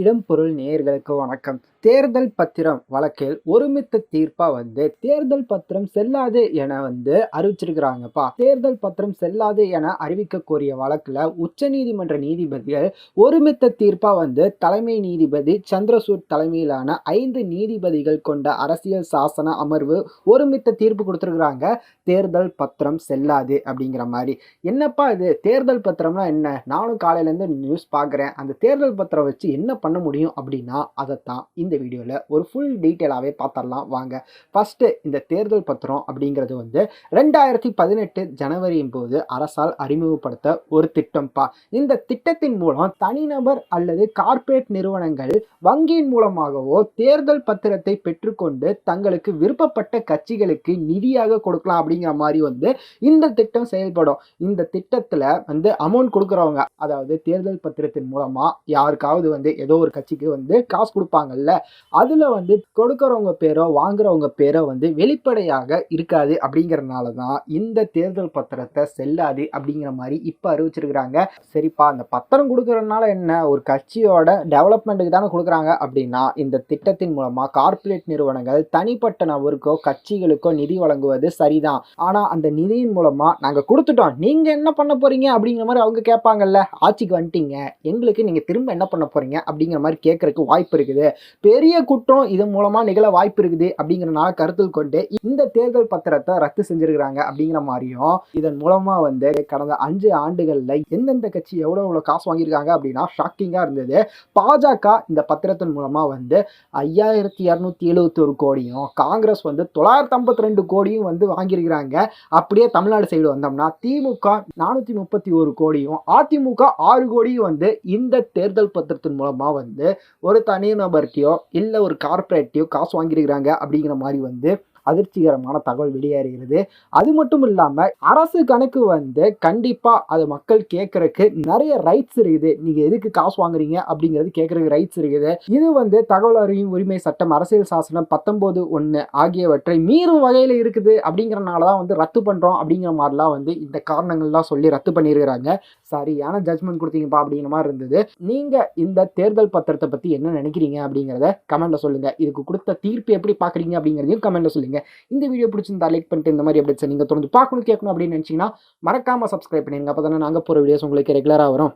இடம்பொருள் நேயர்களுக்கு வணக்கம். தேர்தல் பத்திரம் வழக்கில் ஒருமித்த தீர்ப்பா வந்து தேர்தல் பத்திரம் செல்லாது என வந்து அறிவிச்சிருக்கிறாங்கப்பா. தேர்தல் பத்திரம் செல்லாது என அறிவிக்க கோரிய வழக்குல உச்சநீதிமன்ற நீதிபதிகள் ஒருமித்த தீர்ப்பா வந்து தலைமை நீதிபதி சந்திரசூட் தலைமையிலான ஐந்து நீதிபதிகள் கொண்ட அரசியல் சாசன அமர்வு ஒருமித்த தீர்ப்பு கொடுத்துருக்குறாங்க. தேர்தல் பத்திரம் செல்லாது அப்படிங்கிற மாதிரி. என்னப்பா இது? தேர்தல் பத்திரம்னா என்ன? நானும் காலையிலேருந்து நியூஸ் பார்க்குறேன் அந்த தேர்தல் பத்திரம் வச்சு என்ன பண்ண முடியும் அப்படின்னா அதைத்தான். இந்த வீடியோவில் ஒரு ஃபுல் டீட்டெயிலாகவே பார்த்துடலாம். வாங்க. ஃபஸ்ட்டு இந்த தேர்தல் பத்திரம் அப்படிங்கிறது வந்து ரெண்டாயிரத்தி பதினெட்டு ஜனவரியின் போது அரசால் அறிமுகப்படுத்த ஒரு திட்டம்ப்பா இந்த திட்டத்தின் மூலம் தனிநபர் அல்லது கார்ப்பரேட் நிறுவனங்கள் வங்கியின் மூலமாகவோ தேர்தல் பத்திரத்தை பெற்றுக்கொண்டு தங்களுக்கு விருப்பப்பட்ட கட்சிகளுக்கு நிதியாக கொடுக்கலாம் அப்படிங்கிற மாதிரி வந்து இந்த திட்டம் செயல்படும். இந்த திட்டத்தில் வந்து அமௌண்ட் கொடுக்குறவங்க அதாவது தேர்தல் பத்திரத்தின் மூலமாக யாருக்காவது வந்து ஏதோ ஒரு கட்சிக்கு வந்து காசு கொடுப்பாங்கல்ல அதில் வந்து கொடுக்குறவங்க பேரோ வாங்குறவங்க பேரோ வந்து வெளிப்படையாக இருக்காது அப்படிங்கிறனால தான் இந்த தேர்தல் பத்திரத்தை செல்லாது அப்படிங்கிற மாதிரி இப்போ அறிவிச்சிருக்கிறாங்க. சரிப்பா அந்த பத்திரம் கொடுக்குறதுனால என்ன? ஒரு கட்சியோட டெவலப்மெண்ட்டுக்கு தானே கொடுக்குறாங்க அப்படின்னா இந்த திட்டத்தின் மூலமாக கார்ப்பரேட் நிறுவனங்கள் தனிப்பட்ட நபருக்கோ கட்சிகளுக்கோ நிதி வழங்குவது சரிதான். ஆனால் அந்த நிதியின் மூலமாக நாங்கள் கொடுத்துட்டோம். நீங்கள் என்ன பண்ண போகிறீங்க அப்படிங்கிற மாதிரி அவங்க கேட்பாங்கல்ல. ஆட்சிக்கு வந்துட்டீங்க. எங்களுக்கு நீங்கள் திரும்ப என்ன பண்ண போகிறீங்க அப்படிங்கிற மாதிரி கேட்குறக்கு வாய்ப்பு இருக்குது. பெரிய குற்றம் இதன் மூலமாக நிகழ வாய்ப்பு இருக்குது அப்படிங்கிறனால கருத்தில் கொண்டு இந்த தேர்தல் பத்திரத்தை ரத்து செஞ்சிருக்கிறாங்க அப்படிங்கிற மாதிரியும் இதன் மூலமாக வந்து கடந்த அஞ்சு ஆண்டுகளில் எந்தெந்த கட்சி எவ்வளோ எவ்வளோ காசு வாங்கியிருக்காங்க அப்படின்னா ஷாக்கிங்காக இருந்தது. பாஜக இந்த பத்திரத்தின் மூலமாக வந்து ஐயாயிரத்தி இரநூத்தி எழுபத்தி ஒரு கோடியும் காங்கிரஸ் வந்து தொள்ளாயிரத்தி ஐம்பத்தி ரெண்டு கோடியும் வந்து வாங்கியிருக்கிறாங்க. அப்படியே தமிழ்நாடு சைடு வந்தோம்னா திமுக நானூற்றி முப்பத்தி ஒரு கோடியும் அதிமுக ஆறு கோடியும் வந்து இந்த தேர்தல் பத்திரத்தின் மூலமாக வந்து ஒரு தனிநபர்கிட்டயோ இல்லை ஒரு கார்பரேட்டிவ் காசு வாங்கியிருக்கிறாங்க அப்படிங்கிற மாதிரி வந்து அதிர்ச்சிகரமான தகவல் வெளியேறுகிறது. அது மட்டும் இல்லாமல் அரசு கணக்கு வந்து கண்டிப்பாக அது மக்கள் கேட்கறக்கு நிறைய ரைட்ஸ் இருக்குது. நீங்கள் எதுக்கு காசு வாங்குறீங்க அப்படிங்கிறது கேட்கறதுக்கு ரைட்ஸ் இருக்குது. இது வந்து தகவல் அறியும் உரிமை சட்டம் அரசியல் சாசனம் பத்தொம்போது ஒன்று ஆகியவற்றை மீறும் வகையில் இருக்குது அப்படிங்கிறனால தான் வந்து ரத்து பண்ணுறோம் அப்படிங்கிற மாதிரிலாம் வந்து இந்த காரணங்கள்லாம் சொல்லி ரத்து பண்ணியிருக்கிறாங்க சரியான ஜட்மெண்ட் கொடுத்தீங்கப்பா அப்படிங்கிற மாதிரி இருந்தது. நீங்கள் இந்த தேர்தல் பத்திரத்தை பற்றி என்ன நினைக்கிறீங்க அப்படிங்கிறத கமெண்ட்டில் சொல்லுங்கள் இதுக்கு கொடுத்த தீர்ப்பு எப்படி பார்க்குறீங்க அப்படிங்கிறதையும் கமெண்ட்டில் சொல்லுங்கள் இந்த வீடியோ பிடிச்சிருந்தா லைக் பண்ணிட்டு இந்த மாதிரி அப்டேட்ஸ் நீங்கள் தொடர்ந்து பார்க்கணும் கேட்கணும் அப்படின்னு நினச்சிங்கன்னா மறக்காமல் சப்ஸ்கிரைப் பண்ணிடுங்க அப்போ தானே நாங்கள் போகிற வீடியோஸ் உங்களுக்கு ரெகுலராக வரும்.